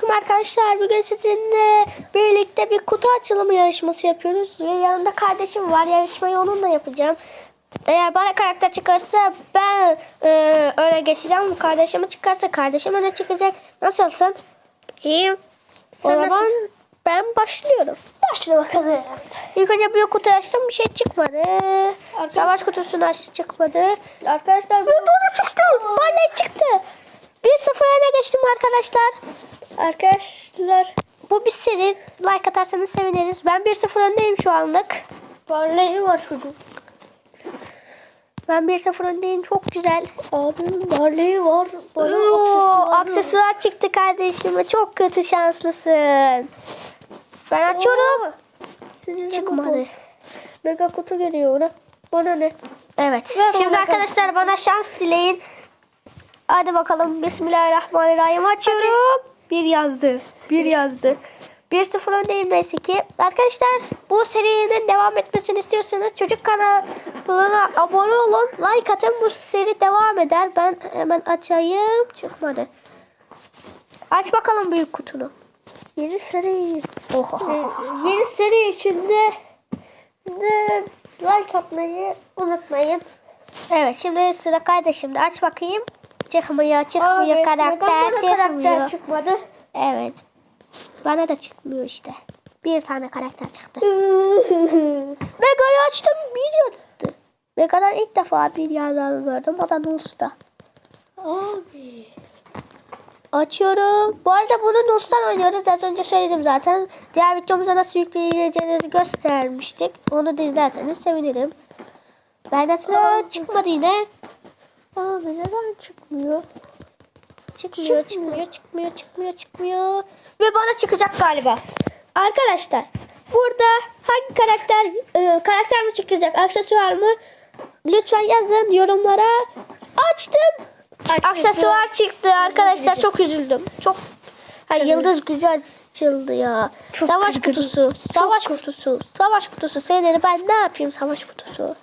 Selamünaleyküm arkadaşlar. Bugün sizinle birlikte bir kutu açılımı yarışması yapıyoruz. Ve yanımda kardeşim var. Yarışmayı onunla yapacağım. Eğer bana karakter çıkarsa ben e, öne geçeceğim. Kardeşime çıkarsa kardeşim öne çıkacak. Nasılsın? İyiyim. o Sen zaman nasılsın? ben başlıyorum. Başla bakalım. İlk önce bir kutu açtım bir şey çıkmadı. Savaş kutusunu açtı çıkmadı. Arkadaşlar Ve bana çıktı. Bana çıktı. 1-0 öne geçtim arkadaşlar. Arkadaşlar Bu bir seri. Like atarsanız seviniriz. Ben 1-0 öndeyim şu anlık. barlayı var çocuk. Ben 1-0 öndeyim. Çok güzel. Abim barlayı var. Bana aksesuar. aksesuar çıktı kardeşime. Çok kötü şanslısın. Ben açıyorum. Senin Çıkmadı. Mega kutu geliyor ona. Bana ne? Evet. Ver Şimdi arkadaşlar bana şans dileyin. Hadi bakalım. Bismillahirrahmanirrahim. Açıyorum. Bir yazdı. Bir yazdı. 1-0 öndeyim neyse ki. Arkadaşlar bu serinin devam etmesini istiyorsanız çocuk kanalına abone olun. Like atın bu seri devam eder. Ben hemen açayım. Çıkmadı. Aç bakalım büyük kutunu. Yeni seri. Oha. Yeni seri içinde de like atmayı unutmayın. Evet şimdi sıra kardeşimde. Aç bakayım. Çıkmıyor, çıkmıyor Abi, karakter, çıkmıyor. karakter çıkmadı? Evet. Bana da çıkmıyor işte. Bir tane karakter çıktı. Mega'yı açtım bir yazdı. Mega'dan ilk defa bir yazanı gördüm. O da Nuls'ta. Abi. Açıyorum. Bu arada bunu Nuls'tan oynuyoruz. Az önce söyledim zaten. Diğer videomuzda nasıl yükleyeceğinizi göstermiştik. Onu da izlerseniz sevinirim. Bende sıra çıkmadı yine. Abi neden çıkmıyor? Çıkmıyor, çıkmıyor, çıkmıyor, çıkmıyor, çıkmıyor. Ve bana çıkacak galiba. Arkadaşlar, burada hangi karakter e, karakter mi çıkacak, aksesuar mı? Lütfen yazın yorumlara. Açtım. Aksesuar çıktı arkadaşlar. Çok üzüldüm. Çok Hayır, yıldız gücü açıldı ya. Çok savaş kırgınım. kutusu. Savaş kutusu. Savaş kutusu. Senin ben ne yapayım savaş kutusu?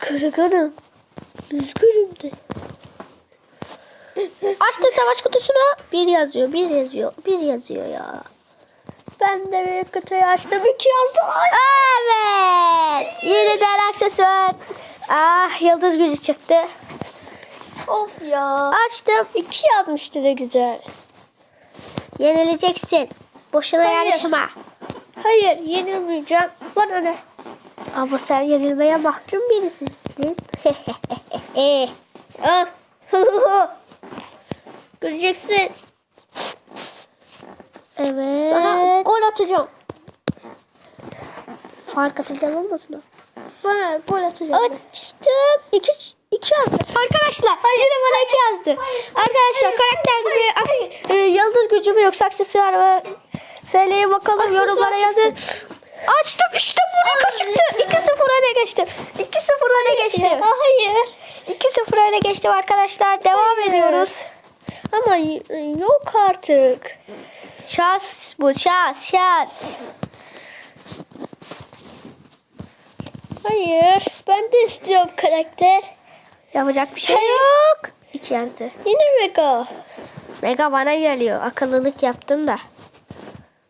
Kırgınım. Üzgünüm. Açtım savaş kutusunu. Bir yazıyor, bir yazıyor, bir yazıyor ya. Ben de büyük kutuyu açtım. iki yazdı. Ay. Evet. Yeniden aksesuar. Ah yıldız gücü çıktı. Of ya. Açtım. İki yazmıştı ne güzel. Yenileceksin. Boşuna Hayır. yarışma. Hayır yenilmeyeceğim. Bana ne? Ama sen yenilmeye mahkum birisin. Ah. Göreceksin. evet. Sana gol atacağım. Fark atacağım olmasın o? Bana gol atacağım. Açtım. İki, iki yazdı. Arkadaşlar yine bana iki yazdı. Arkadaşlar karakter mi, aks- e, yıldız gücü mü yoksa aksesuar mı? Söyleyin bakalım Aksesuar yorumlara yazın. Açtım işte burada çıktı. 2-0 öne geçtim. 2-0 öne geçtim. Hayır. 2-0 öne geçtim arkadaşlar. Devam ediyoruz. Ama yok artık. Şans bu şans şans. Hayır. Ben de istiyorum karakter. Yapacak bir şey yok. 2 yazdı. Yine mega. Mega bana geliyor. Akıllılık yaptım da.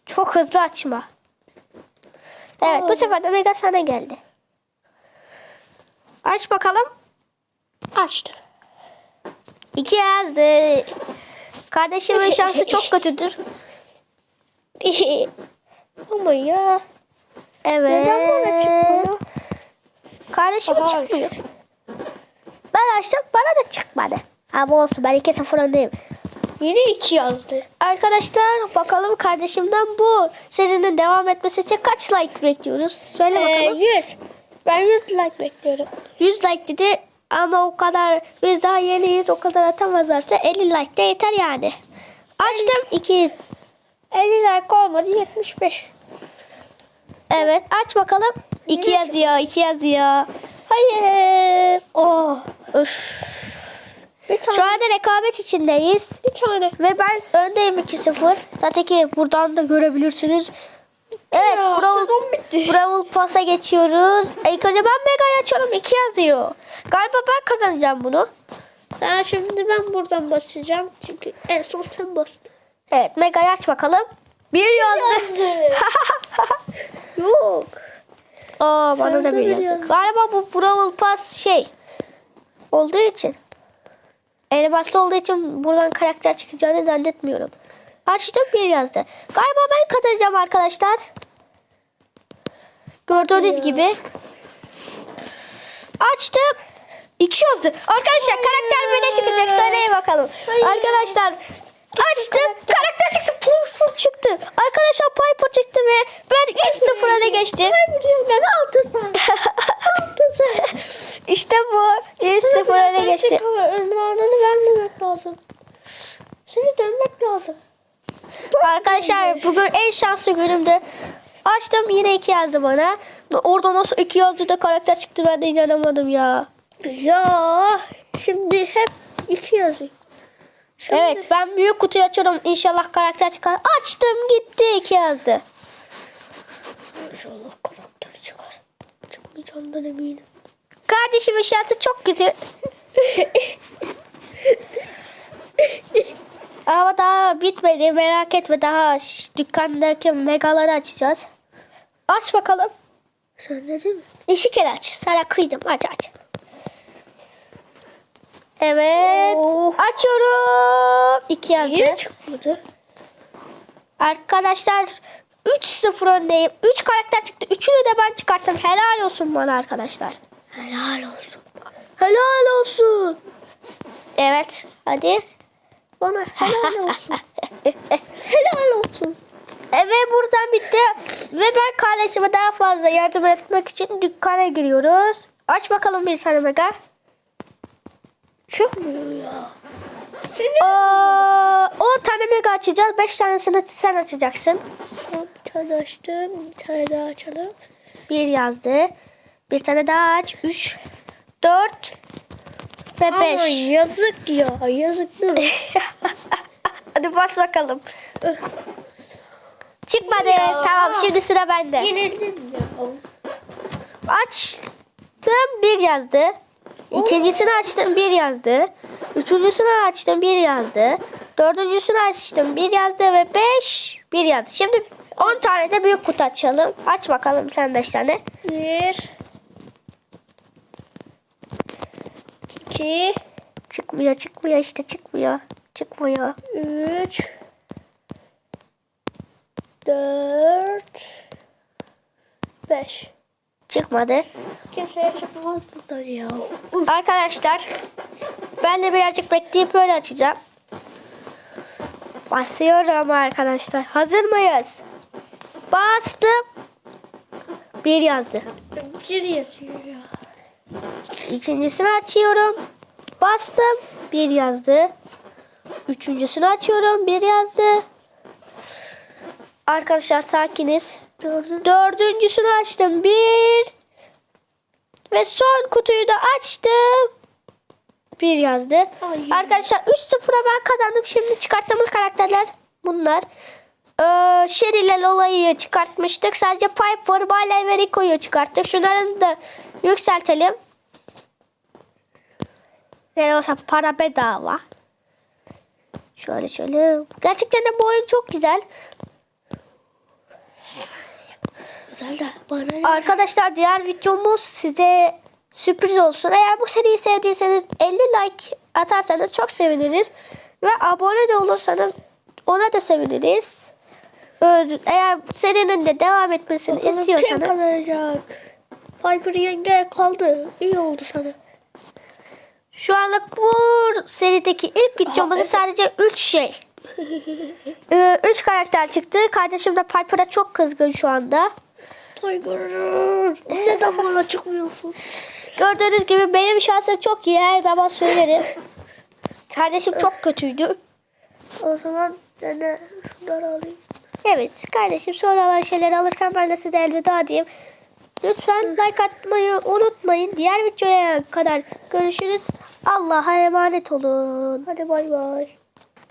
Çok hızlı açma. Evet bu Aa. sefer de Mega sana geldi. Aç bakalım. Açtı. İki yazdı. Kardeşimin şansı çok kötüdür. Ama ya. Evet. Neden bana çıkmıyor? Kardeşim Aha. çıkmıyor. Ben açtım bana da çıkmadı. Ama olsun ben 2-0 öndeyim. Yine iki yazdı. Arkadaşlar bakalım kardeşimden bu serinin devam etmesi için kaç like bekliyoruz? Söyle Ee, bakalım. 100. Ben 100 like bekliyorum. 100 like dedi ama o kadar biz daha yeniyiz o kadar atamazlarsa 50 like de yeter yani. Açtım 200. 50 like olmadı 75. Evet aç bakalım. 2 Yine yazıyor 2 yazıyor. Hayır. Oh. Öf. Bir tane. Şu anda rekabet içindeyiz. Bir tane. Ve ben öndeyim 2-0. Zaten ki buradan da görebilirsiniz. Evet, Ya, Brawl, sezon bitti. Brawl Pass'a geçiyoruz. İlk önce ben Mega'yı açıyorum. 2 yazıyor. Galiba ben kazanacağım bunu. Daha şimdi ben buradan basacağım. Çünkü en son sen bastın. Evet Mega'yı aç bakalım. Bir yazdı. Yok. Aa bana da Sen bir yazdı. Galiba bu Brawl Pass şey olduğu için. Elmaslı olduğu için buradan karakter çıkacağını zannetmiyorum. Açtım bir yazdı. Galiba ben kazanacağım arkadaşlar. Gördüğünüz gibi. Açtım. İki yazdı. Arkadaşlar karakter böyle çıkacak. Söyleyin bakalım. Arkadaşlar açtım. Karakter çıktı. Piper çıktı. Arkadaşlar Piper çıktı ve ben 3-0 öne geçtim. Ben altın sen. Altın sen. İşte bu. 3-0 öne geçti. Ünvanını vermemek lazım. Seni dönmek lazım. Arkadaşlar bugün en şanslı günümdü. Açtım yine iki yazdı bana. Orada nasıl iki yazdı da karakter çıktı ben de inanamadım ya. Ya şimdi hep iki yazıyor. Şimdi Evet ben büyük kutuyu açıyorum. İnşallah karakter çıkar. Açtım gitti iki yazdı. İnşallah karakter çıkar. Çıkmayacağından eminim. Kardeşimin şansı çok güzel. Ama daha bitmedi merak etme daha dükkandaki megaları açacağız. Aç bakalım. Ne mi? İki kere aç. Sana kıydım. Aç aç. Evet. Oh. Açıyorum. İki yazdı. Niye çıkmadı? Arkadaşlar 3-0 öndeyim. 3 karakter çıktı. Üçünü de ben çıkarttım. Helal olsun bana arkadaşlar. Helal olsun. Helal olsun. Evet. Hadi. Bana helal olsun. helal olsun. Evet buradan bitti. Ve ben kardeşime daha fazla yardım etmek için dükkana giriyoruz. Aç bakalım bir tane mega. Çıkmıyor ya. Aa, 10 tane mega açacağız. 5 tanesini sen açacaksın. Bir tane açtım. Bir tane daha açalım. Bir yazdı. Bir tane daha aç. 3, 4 ve Ama 5. yazık ya. Yazık durun. Hadi bas bakalım. Çıkmadı. Ya. Tamam şimdi sıra bende. Yenildim ya. Açtım bir yazdı. İkincisini açtım bir yazdı. Üçüncüsünü açtım bir yazdı. Dördüncüsünü açtım bir yazdı ve beş bir yazdı. Şimdi 10 tane de büyük kutu açalım. Aç bakalım sen 5 tane. Bir. İki. Çıkmıyor çıkmıyor işte çıkmıyor. Çıkmıyor. Üç. Dört. Beş. Çıkmadı. Kimseye çıkmaz buradan ya. Arkadaşlar ben de birazcık bekleyip böyle açacağım. Basıyorum arkadaşlar. Hazır mıyız? Bastım. Bir yazdı. Bir yazıyor ya. İkincisini açıyorum. Bastım. Bir yazdı. Üçüncüsünü açıyorum. Bir yazdı. Arkadaşlar sakiniz. Dördüncü. Dördüncüsünü açtım. Bir. Ve son kutuyu da açtım. Bir yazdı. Ay. Arkadaşlar 3-0'a ben kazandım. Şimdi çıkarttığımız karakterler bunlar. Ee, Sherry ile Lola'yı çıkartmıştık. Sadece Piper, Barley ve Rico'yu çıkarttık. Şunları da yükseltelim. Ne olsa para bedava. Şöyle şöyle. Gerçekten de bu oyun çok güzel. Güzel de bana? Arkadaşlar diğer videomuz size sürpriz olsun. Eğer bu seriyi sevdiyseniz 50 like atarsanız çok seviniriz. Ve abone de olursanız ona da seviniriz. Eğer serinin de devam etmesini Bakalım Kim istiyorsanız kazanacak? Piper yenge kaldı. İyi oldu sana. şu anlık bu serideki ilk videomuzda evet. sadece 3 şey. 3 karakter çıktı. Kardeşim de Piper'a çok kızgın şu anda. Tiger. Neden bana çıkmıyorsun? Gördüğünüz gibi benim şansım çok iyi. Her zaman söylerim. Kardeşim çok kötüydü. O zaman dene şunları alayım. Evet kardeşim sonra olan şeyleri alırken ben de size elveda diyeyim. Lütfen like atmayı unutmayın. Diğer videoya kadar görüşürüz. Allah'a emanet olun. Hadi bay bay.